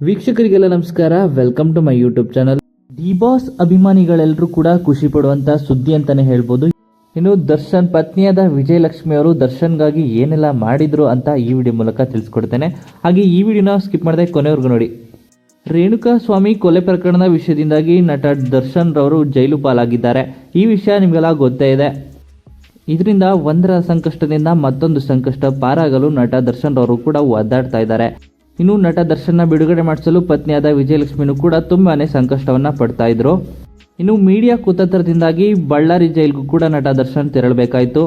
ವೀಕ್ಷಕರಿಗೆಲ್ಲ ನಮಸ್ಕಾರ. Welcome to my YouTube channel D boss ಅಭಿಮಾನಿಗಳೆಲ್ಲರೂ ಕೂಡ ಖುಷಿ ಪಡುವಂತ ಸುದ್ದಿ ಅಂತಾನೆ ಹೇಳ್ಬೋದು. ಇನ್ನು ದರ್ಶನ್ ಪತ್ನಿಯಾದ ವಿಜಯಲಕ್ಷ್ಮಿ ಅವರು ದರ್ಶನ್ಗಾಗಿ ಏನೆಲ್ಲ ಮಾಡಿದ್ರು ಅಂತ ಈ ವಿಡಿಯೋ ಮೂಲಕ ತಿಳಿಸ್ಕೊಡ್ತೇನೆ. ಹಾಗೆ ಈ ವಿಡಿಯೋನ ಸ್ಕಿಪ್ ಮಾಡದೆ ಕೊನೆವರೆಗೂ ನೋಡಿ. ರೇಣುಕಾ ಸ್ವಾಮಿ ಕೊಲೆ ಪ್ರಕರಣದ ವಿಷಯದಿಂದಾಗಿ ನಟ ದರ್ಶನ್ ರವರು ಜೈಲು ಪಾಲಾಗಿದ್ದಾರೆ. ಈ ವಿಷಯ ನಿಮಗೆಲ್ಲ ಗೊತ್ತೇ ಇದೆ. ಇದರಿಂದ ಒಂದರ ಸಂಕಷ್ಟದಿಂದ ಮತ್ತೊಂದು ಸಂಕಷ್ಟ ಪಾರಾಗಲು ನಟ ದರ್ಶನ್ ರವರು ಕೂಡ ಒದ್ದಾಡ್ತಾ ಇದ್ದಾರೆ. ಇನ್ನು ನಟ ದರ್ಶನ್ನ ಬಿಡುಗಡೆ ಮಾಡಿಸಲು ಪತ್ನಿಯಾದ ವಿಜಯಲಕ್ಷ್ಮಿನೂ ಕೂಡ ತುಂಬಾನೇ ಸಂಕಷ್ಟವನ್ನ ಪಡ್ತಾ ಇದ್ರು. ಇನ್ನು ಮೀಡಿಯಾ ಕುತಂತ್ರದಿಂದಾಗಿ ಬಳ್ಳಾರಿ ಜೈಲ್ಗೂ ಕೂಡ ನಟ ದರ್ಶನ್ ತೆರಳಬೇಕಾಯಿತು.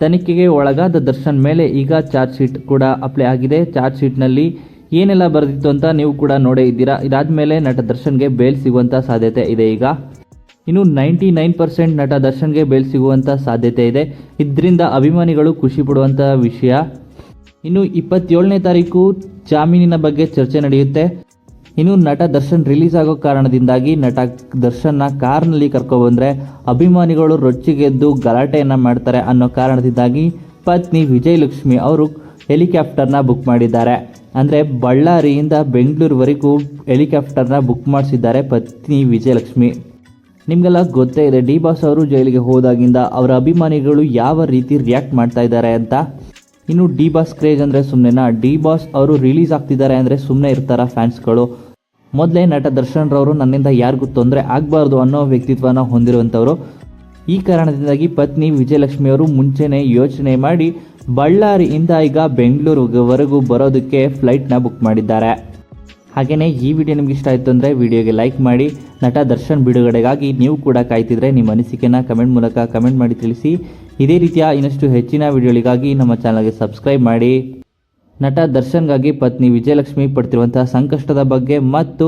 ತನಿಖೆಗೆ ಒಳಗಾದ ದರ್ಶನ್ ಮೇಲೆ ಈಗ ಚಾರ್ಜ್ ಶೀಟ್ ಕೂಡ ಅಪ್ಲೈ ಆಗಿದೆ. ಚಾರ್ಜ್ ಶೀಟ್ನಲ್ಲಿ ಏನೆಲ್ಲ ಬರೆದಿತ್ತು ಅಂತ ನೀವು ಕೂಡ ನೋಡೇ ಇದ್ದೀರಾ. ಇದಾದ ಮೇಲೆ ನಟ ದರ್ಶನ್ಗೆ ಬೇಲ್ ಸಿಗುವಂತ ಸಾಧ್ಯತೆ ಇದೆ ಈಗ. ಇನ್ನು ನೈಂಟಿ ನೈನ್ ಪರ್ಸೆಂಟ್ ನಟ ದರ್ಶನ್ಗೆ ಬೇಲ್ ಸಿಗುವಂತ ಸಾಧ್ಯತೆ ಇದೆ. ಇದರಿಂದ ಅಭಿಮಾನಿಗಳು ಖುಷಿ ಪಡುವಂಥ ವಿಷಯ. ಇನ್ನು ಇಪ್ಪತ್ತೇಳನೇ ತಾರೀಕು ಜಾಮೀನಿನ ಬಗ್ಗೆ ಚರ್ಚೆ ನಡೆಯುತ್ತೆ. ಇನ್ನು ನಟ ದರ್ಶನ್ ರಿಲೀಸ್ ಆಗೋ ಕಾರಣದಿಂದಾಗಿ ನಟ ದರ್ಶನ್ನ ಕಾರ್ನಲ್ಲಿ ಕರ್ಕೊಬಂದ್ರೆ ಅಭಿಮಾನಿಗಳು ರೊಚ್ಚಿಗೆದ್ದು ಗಲಾಟೆಯನ್ನು ಮಾಡ್ತಾರೆ ಅನ್ನೋ ಕಾರಣದಿಂದಾಗಿ ಪತ್ನಿ ವಿಜಯಲಕ್ಷ್ಮಿ ಅವರು ಹೆಲಿಕಾಪ್ಟರ್ನ ಬುಕ್ ಮಾಡಿದ್ದಾರೆ. ಅಂದರೆ ಬಳ್ಳಾರಿಯಿಂದ ಬೆಂಗಳೂರುವರೆಗೂ ಹೆಲಿಕಾಪ್ಟರ್ನ ಬುಕ್ ಮಾಡಿಸಿದ್ದಾರೆ ಪತ್ನಿ ವಿಜಯಲಕ್ಷ್ಮಿ. ನಿಮಗೆಲ್ಲ ಗೊತ್ತೇ ಇದೆ, ಡಿ ಬಾಸ್ ಅವರು ಜೈಲಿಗೆ ಹೋದಾಗಿಂದ ಅವರ ಅಭಿಮಾನಿಗಳು ಯಾವ ರೀತಿ ರಿಯಾಕ್ಟ್ ಮಾಡ್ತಾ ಇದ್ದಾರೆ ಅಂತ. ಇನ್ನು ಡಿ ಬಾಸ್ ಕ್ರೇಜ್ ಅಂದರೆ ಸುಮ್ಮನೆನಾ ಡಿ ಬಾಸ್ ಅವರು ರಿಲೀಸ್ ಆಗ್ತಿದ್ದಾರೆ ಅಂದರೆ ಸುಮ್ಮನೆ ಇರ್ತಾರ ಫ್ಯಾನ್ಸ್ಗಳು ಮೊದಲೇ ನಟ ದರ್ಶನ್ ರವರು ನನ್ನಿಂದ ಯಾರಿಗೂ ತೊಂದರೆ ಆಗಬಾರ್ದು ಅನ್ನೋ ವ್ಯಕ್ತಿತ್ವನ ಹೊಂದಿರುವಂಥವರು. ಈ ಕಾರಣದಿಂದಾಗಿ ಪತ್ನಿ ವಿಜಯಲಕ್ಷ್ಮಿ ಅವರು ಮುಂಚೆನೇ ಯೋಚನೆ ಮಾಡಿ ಬಳ್ಳಾರಿಯಿಂದ ಈಗ ಬೆಂಗಳೂರುವರೆಗೂ ಬರೋದಕ್ಕೆ ಫ್ಲೈಟ್ನ ಬುಕ್ ಮಾಡಿದ್ದಾರೆ. ಹಾಗೆಯೇ ಈ ವಿಡಿಯೋ ನಿಮಗೆ ಇಷ್ಟ ಆಯಿತು ಅಂದರೆ ವಿಡಿಯೋಗೆ ಲೈಕ್ ಮಾಡಿ, ನಟ ದರ್ಶನ್ ಬಿಡುಗಡೆಗಾಗಿ ನೀವು ಕೂಡ ಕಾಯ್ತಿದ್ರೆ ನಿಮ್ಮ ಅನಿಸಿಕೆನ ಕಮೆಂಟ್ ಮೂಲಕ ಕಮೆಂಟ್ ಮಾಡಿ ತಿಳಿಸಿ. ಇದೇ ರೀತಿಯ ಇನ್ನಷ್ಟು ಹೆಚ್ಚಿನ ವಿಡಿಯೋಗಳಿಗಾಗಿ ನಮ್ಮ ಚಾನಲ್ಗೆ ಸಬ್ಸ್ಕ್ರೈಬ್ ಮಾಡಿ. ನಟ ದರ್ಶನ್ಗಾಗಿ ಪತ್ನಿ ವಿಜಯಲಕ್ಷ್ಮಿ ಪಡ್ತಿರುವಂತಹ ಸಂಕಷ್ಟದ ಬಗ್ಗೆ ಮತ್ತು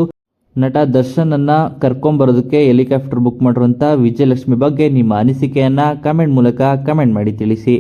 ನಟ ದರ್ಶನನ್ನು ಕರ್ಕೊಂಬರೋದಕ್ಕೆ ಹೆಲಿಕಾಪ್ಟರ್ ಬುಕ್ ಮಾಡಿರುವಂಥ ವಿಜಯಲಕ್ಷ್ಮಿ ಬಗ್ಗೆ ನಿಮ್ಮ ಅನಿಸಿಕೆಯನ್ನು ಕಮೆಂಟ್ ಮೂಲಕ ಕಮೆಂಟ್ ಮಾಡಿ ತಿಳಿಸಿ.